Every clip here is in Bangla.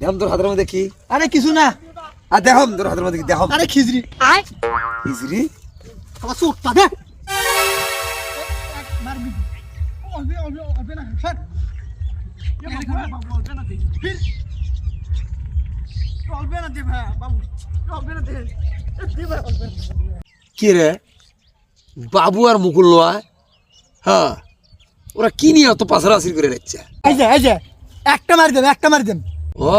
দেখাম তোর হাতের মধ্যে কি? আরে কিছু না। আর দেখাম তোর হাতের মধ্যে কি? দেখাম আরে খিচড়ি ইসরি আমার চোটটা দে। মারবি। অল্পে অল্পে অল্পে না স্যার অল্পে না দে। ভাই বাবু। অল্পে না দে। দে ভাই কি রে? বাবু আর মুকুল নয় হ্যাঁ। ওরা কি নিয়ে অত পাশারাশি করে রাখছে? একটা মারি দেন একটা মারি দেন। ও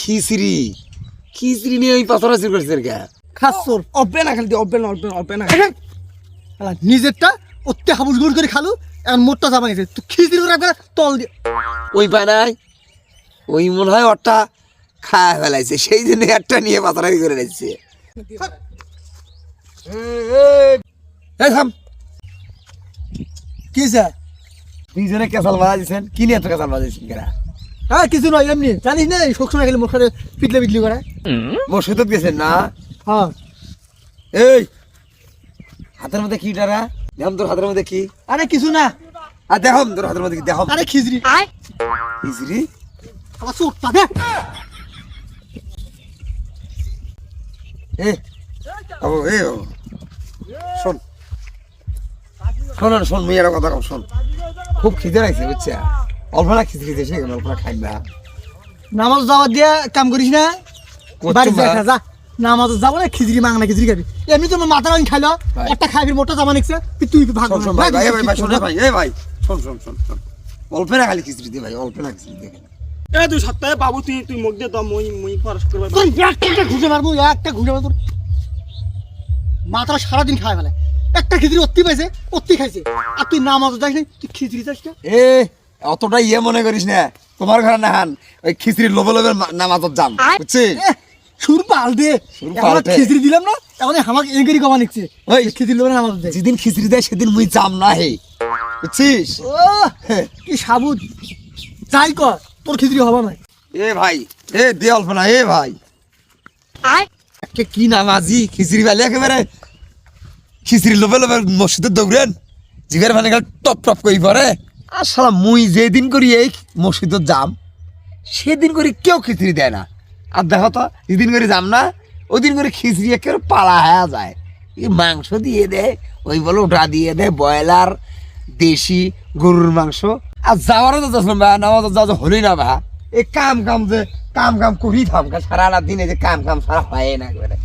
খিচড়ি। খিচড়ি নিয়ে ওই পাশারাশি করেছে কে খাসর। অল্পে না খালি অল্পে না অল্পে না। অল্পে না নিজেরটা ওতে হাবুল গুড় করে খালু এখন মোটটা যাবা গেছে। তুই খিচড়ি করে রাখবে তল দিয়ে ওই পায় নাই ওই মনে হয় ওরটা খায় ফেলাইছে সেই জন্য একটা নিয়ে পাশারাশি করে রাখছে এই থাম। কি স্যার? দুইজনে কেসাল বাজাইছেন কি নিয়ে এত কেসাল বাজাইছেন কেরা হ্যাঁ কিছু নয় এমনি। জানিস না এই সবসময় গেলে মোট পিটলে পিটলি করে। মসজিদ গেছেন না? হ্যাঁ। এই হাতের মধ্যে কি ডারা? দেখাম তোর হাতের মধ্যে কি? আরে কিছু না। আর দেখাম তোর হাতের মধ্যে কি? দেখাম আরে খিচড়ি। আমার এ ও এ ও। শোন। শোন শোন মেয়ের কথা কম শোন। খুব খিদে লাগছে বুঝছে অল্প না খিচড়ি দিয়েছে কেন অল্প না খাই না। নামাজ দিয়ে কাম করিস না? বাড়ি দেখা যা নামাজ যাব না খিচড়ি মাংনা খিচড়ি খাবি। এমনি তো মাথা রাঙ খাইলো। একটা খাবি মোটা জামা নিচ্ছে তুই ভাগ ভাই ভাই ভাই ভাই শোন ভাই এ ভাই শোন শোন শোন শোন। অল্প না খালি খিচড়ি দে ভাই অল্প না খিচড়ি দে। এ তুই সপ্তাহে বাবু তুই তুই মুখ দিয়ে দাও মই মই করবে। তুই একটা ঘুষে মারবো একটা ঘুষে মারবো। মাথা সারাদিন খায় ফেলে। একটা খিচড়ি অতি পাইছে অতি খাইছে। আর তুই নামাজ যাস না তুই খিচড়ি না? এ অতটা ইয়ে মনে করিস না। তোমার ঘরে না হান ওই খিচড়ির লোভে লোভে নামাজত যাম বুঝছিস সুর পাল্টে। খিচড়ি দিলাম না এখন আমাকে এঙ্গেরি কমা নিচ্ছে ওই খিচড়ি লোক নামাজ দে যেদিন খিচড়ি দেয় সেদিন মুই যাম না হে বুঝছিস? ও কি সাবুত। যাই কর তোর খিচড়ি হবা না এ ভাই এ দে অল্প না এ ভাই। কি নামাজি খিচড়ি বেলে একেবারে। খিচড়ি লোভে লোভে মসজিদে দৌড়েন জিগার মানে টপ টপ করি পরে আর সালা মুই যেদিন করি এই মসজিদত যাম, সেদিন করে কেউ খিচড়ি দেয় না। আর দেখো তো, যেদিন করে যাম না ওই দিন করে খিচড়ি একেবারে পালা হয়ে যায়। এই মাংস দিয়ে দেয় ওই বলে ওটা দিয়ে দেয় ব্রয়লার, দেশি গরুর মাংস। আর যাওয়ারও তো যাচ্ছিলাম ভাই নামাজ যাওয়া হলোই না ভা এই কাম কাম যে, কাম কাম করি থাম সারা রাত দিনে যে কাম কাম সারা হয় না একবারে।